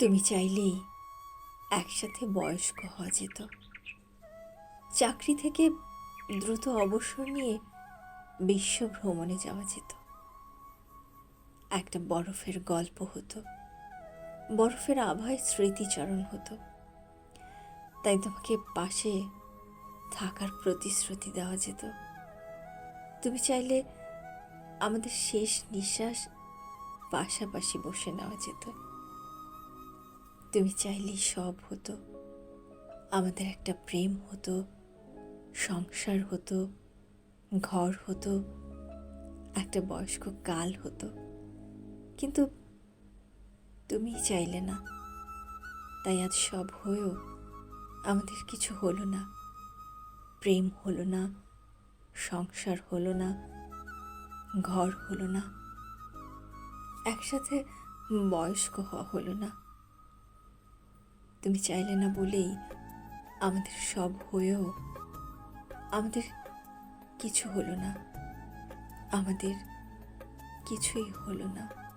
তুমি চাইলেই একসাথে বয়স্ক হওয়া যেত। চাকরি থেকে দ্রুত অবসর নিয়ে বিশ্ব ভ্রমণে যাওয়া যেত। একটা বরফের গল্প হতো। বরফের আভায় স্মৃতিচারণ হতো। তাই তোমাকে পাশে থাকার প্রতিশ্রুতি দেওয়া যেত। তুমি চাইলে আমাদের শেষ নিঃশ্বাস পাশাপাশি বসে নেওয়া যেত। তুমি চাইলেই সব হতো। আমাদের একটা প্রেম হতো, সংসার হতো, ঘর হতো, একটা বয়স্ক কাল হতো। কিন্তু তুমি চাইলে না। তাই আজ সব হয়েও আমাদের কিছু হলো না। প্রেম হলো না, সংসার হলো না, ঘর হলো না। একসাথে বয়স্ক হওয়া হলো না। তুমি চাইলে না বলেই আমাদের সব হয়েও আমাদের কিছু হলো না। আমাদের কিছুই হলো না।